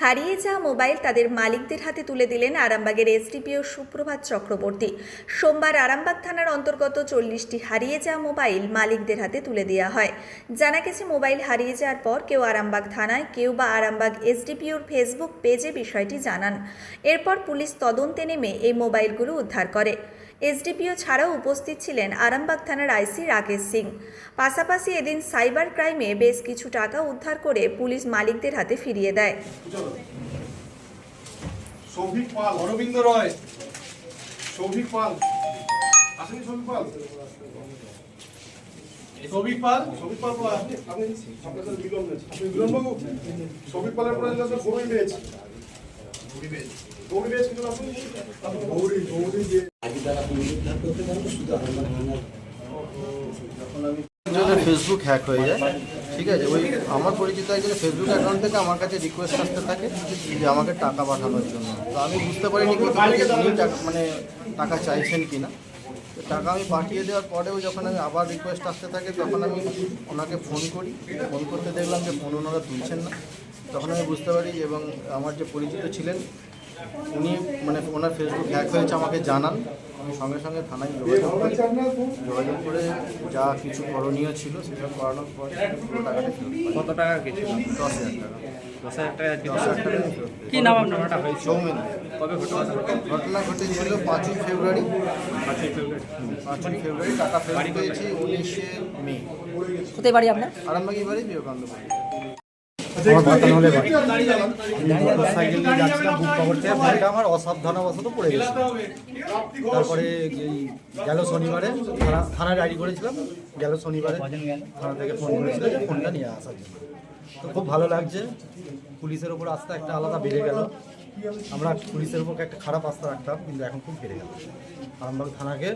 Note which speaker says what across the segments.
Speaker 1: হারিয়ে যাওয়া মোবাইল তাদের মালিকদের হাতে তুলে দিলেন আরামবাগের এসডিপিও সুপ্রভাত চক্রবর্তী। সোমবার আরামবাগ থানার অন্তর্গত চল্লিশটি হারিয়ে যাওয়া মোবাইল মালিকদের হাতে তুলে দেওয়া হয়। জানা গেছে, মোবাইল হারিয়ে যাওয়ার পর কেউ আরামবাগ থানায়, কেউ বা আরামবাগ এসডিপিওর ফেসবুক পেজে বিষয়টি জানান। এরপর পুলিশ তদন্তে নেমে এই মোবাইলগুলো উদ্ধার করে। এসডিপিও ছাড়াও উপস্থিত ছিলেন আরামবাগ থানার আইসি রাকেশ সিং। পাশাপাশি এদিন সাইবার ক্রাইমে বেশ কিছু টাকা উদ্ধার করে পুলিশ মালিকদের হাতে ফিরিয়ে দেয়।
Speaker 2: সৌভিক পাল, অরবিন্দ সৌভিক পাল। আসেনি সৌভিক পাল? সৌভিক পাল? সৌভিক পাল আপনি সৌভিক পালের পরে
Speaker 3: ফেসবুক হ্যাক হয়ে যায়, ঠিক আছে, ওই আমার পরিচিত একজনের ফেসবুক অ্যাকাউন্ট থেকে আমার কাছে রিকোয়েস্ট আসতে থাকে যে আমাকে টাকা পাঠানোর জন্য। তো আমি বুঝতে পারিনি মানে টাকা চাইছেন কি না টাকা আমি পাঠিয়ে দেওয়ার পরেও যখন আমি আবার রিকোয়েস্ট আসতে থাকে, তখন আমি ওনাকে ফোন করি। ফোন করতে দেখলাম যে ফোন ওনারা তুলছেন না। তখন আমি বুঝতে পারি এবং আমার যে পরিচিত ছিলেন উনি মানে ওনার ফেসবুক হ্যাক হয়েছে আমাকে জানান। আমি সঙ্গে সঙ্গে থানায় যোগাযোগ করি। যোগাযোগ করে যা কিছু করণীয় ছিল সেসব করানোর পর পুরো টাকাটা
Speaker 4: কত টাকা কিছু
Speaker 3: দশ হাজার টাকা।
Speaker 4: দশ হাজার টাকা
Speaker 3: দশ হাজার টাকা। আমি ফেরত পেয়েছি।
Speaker 4: কি নাম আপনার?
Speaker 3: সৌমেন।
Speaker 4: কবে ঘটনা?
Speaker 3: ঘটনা ঘটেছিল পাঁচই ফেব্রুয়ারি।
Speaker 4: পাঁচই ফেব্রুয়ারি।
Speaker 3: পাঁচই ফেব্রুয়ারি টাকা ফেরত পেয়েছি উনিশে মে।
Speaker 5: কোথায় বাড়ি আপনার?
Speaker 3: আরামবাগি বাড়ি বিবেকানন্দ বাড়ি।
Speaker 2: আমার বাতান হলে
Speaker 3: সাইকেল নিয়ে যাচ্ছিলাম বুক থেকে ফোনটা আমার অসাবধানবশত পড়ে গেছে। তারপরে গেল শনিবারে থানা থানায় ডায়েরি করেছিলাম গেল শনিবারে। থানা থেকে ফোন করেছিল যে ফোনটা নিয়ে আসার জন্য। তো খুব ভালো লাগছে পুলিশের ওপর আস্থা একটা আলাদা বেড়ে গেল। আমরা পুলিশের উপর একটা খারাপ আস্থা রাখতাম কিন্তু এখন খুব বেড়ে গেল। আরামবাগ থানাকে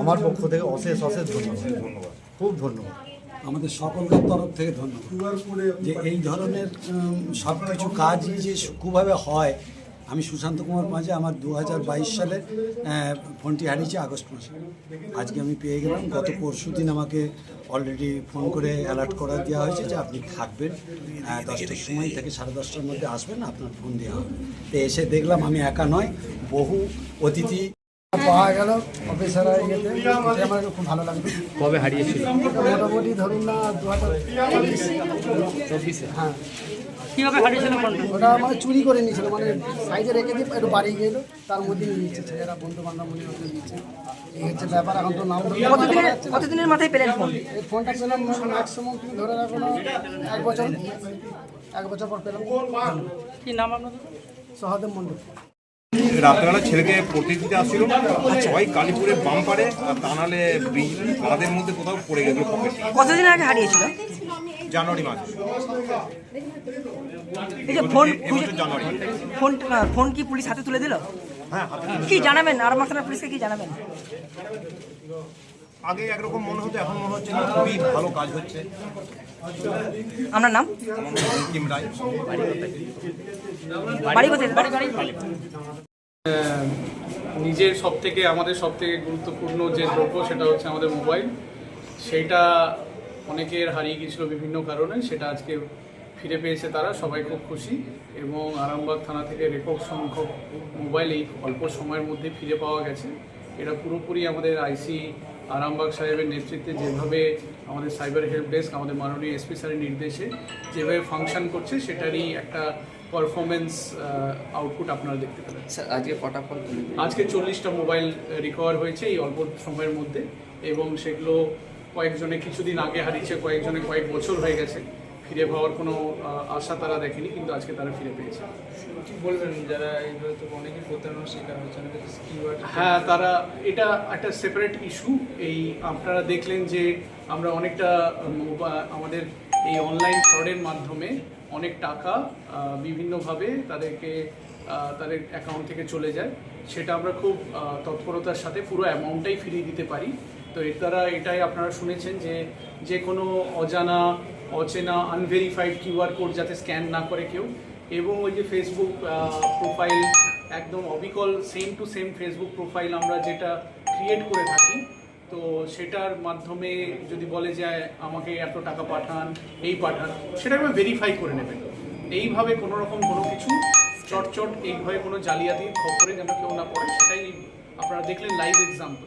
Speaker 3: আমার পক্ষ থেকে অশেষ অশেষ ধন্যবাদ। খুব ধন্যবাদ।
Speaker 6: আমাদের সকলকার তরফ থেকে ধন্যবাদ। যে এই ধরনের সব কিছু কাজই যে সুখভাবে হয় আমি সুশান্ত কুমার মাঝে আমার দু হাজার বাইশ সালে ফোনটি হারিয়েছি আগস্ট মাসে। আজকে আমি পেয়ে গেলাম। গত পরশু দিন আমাকে অলরেডি ফোন করে অ্যালার্ট করা দেওয়া হয়েছে যে আপনি থাকবেন। দশটার সময় থেকে সাড়ে দশটার মধ্যে আসবেন আপনার ফোন দেওয়া হবে। তো এসে দেখলাম আমি একা নয় বহু অতিথি
Speaker 7: পাওয়া গেল অফিসার ইয়েতে আমার খুব ভালো লাগল।
Speaker 4: কবে হারিয়েছিল?
Speaker 7: মোটামুটি ধরুন না দু হাজার চব্বিশে? হ্যাঁ।
Speaker 5: কীভাবে হারিয়েছিল
Speaker 7: ওটা মানে চুরি করে নিয়েছিল মানে সাইডে রেখে দিয়ে একটু বাড়ি গেলো তার মধ্যে নিয়ে নিচ্ছে ছেলেরা বন্ধু বান্ধব মনে হচ্ছে নিচ্ছে এই হচ্ছে ব্যাপার এখন তো নাম
Speaker 5: কতদিনের মাথায় পেলেন ফোন?
Speaker 7: এই ফোনটা পেলাম ম্যাক্সিমাম তুমি ধরে রাখো না এক বছর এক বছর পর পেলাম।
Speaker 5: কি নাম আপনার?
Speaker 7: সহদেব মন্ডল
Speaker 8: রাত্রেবেলা ছেলেকে পড়তে দিতে আসছিল। সবাই কালীপুরে বাম পারে আর তা নাহলে তাদের মধ্যে কোথাও পড়ে গেছিল পকেট
Speaker 5: কতদিন আগে হারিয়েছিল?
Speaker 8: জানুয়ারি মাসে।
Speaker 5: এই যে ফোন
Speaker 8: জানুয়ারি।
Speaker 5: ফোন ফোন কি পুলিশ হাতে তুলে দিল?
Speaker 8: হ্যাঁ
Speaker 5: কি জানাবেন? আর থানার পুলিশকে কি জানাবেন?
Speaker 8: আগে একরকম মনে হতো এখন মনে হচ্ছে না খুবই ভালো কাজ হচ্ছে।
Speaker 5: আপনার নাম?
Speaker 9: নিজের সব থেকে আমাদের সব থেকে গুরুত্বপূর্ণ যে দ্রব্য সেটা হচ্ছে আমাদের মোবাইল। সেইটা অনেকের হারিয়ে গিয়েছিল বিভিন্ন কারণে, সেটা আজকে ফিরে পেয়েছে তারা, সবাই খুব খুশি। এবং আরামবাগ থানা থেকে রেকর্ড সংখ্যক মোবাইল এই অল্প সময়ের মধ্যে ফিরে পাওয়া গেছে। এটা পুরোপুরি আমাদের আইসি আরামবাগ সাহেবের নেতৃত্বে যেভাবে আমাদের সাইবার হেল্প ডেস্ক আমাদের মাননীয় এসপি স্যারের নির্দেশে যেভাবে ফাংশন করছে সেটারই একটা পারফরমেন্স আউটপুট আপনারা দেখতে পেলেন।
Speaker 4: স্যার আজকে কটা ফোন
Speaker 9: আজকে চল্লিশটা মোবাইল রিকভার হয়েছে এই অল্প সময়ের মধ্যে এবং সেগুলো কয়েকজনে কিছুদিন আগে হারিয়েছে কয়েকজনে কয়েক বছর হয়ে গেছে। ফিরে পাওয়ার কোনো আশা তারা দেখেনি কিন্তু আজকে তারা ফিরে পেয়েছে।
Speaker 4: কি বলবেন যারা এইভাবে তো প্রতারণার শিকার হচ্ছে
Speaker 9: হ্যাঁ তারা এটা একটা সেপারেট ইস্যু এই আপনারা দেখলেন যে আমরা অনেকটা আমাদের এই অনলাইন ফ্রডের মাধ্যমে অনেক টাকা বিভিন্নভাবে তাদেরকে তাদের অ্যাকাউন্ট থেকে চলে যায়। সেটা আমরা খুব তৎপরতার সাথে পুরো অ্যামাউন্টটাই ফিরিয়ে দিতে পারি। তো এর দ্বারা এটাই আপনারা শুনেছেন যে যে কোনো অজানা অচেনা আনভেরিফাইড কিউআর কোড যাতে স্ক্যান না করে কেউ। এবং ওই যে ফেসবুক প্রোফাইল একদম অবিকল same to same Facebook profile আমরা যেটা ক্রিয়েট করে থাকি, তো সেটার মাধ্যমে যদি বলে যে, আমাকে এত টাকা পাঠান, এই পাঠান, সেটা একবার ভেরিফাই করে নেবেন। এইভাবে কোনো রকম কোনো কিছু চটচট, এইভাবে কোনো জালিয়াতির খবরে যেন কেউ না পড়ে, সেটাই আপনারা দেখলেন লাইভ এক্সাম্পল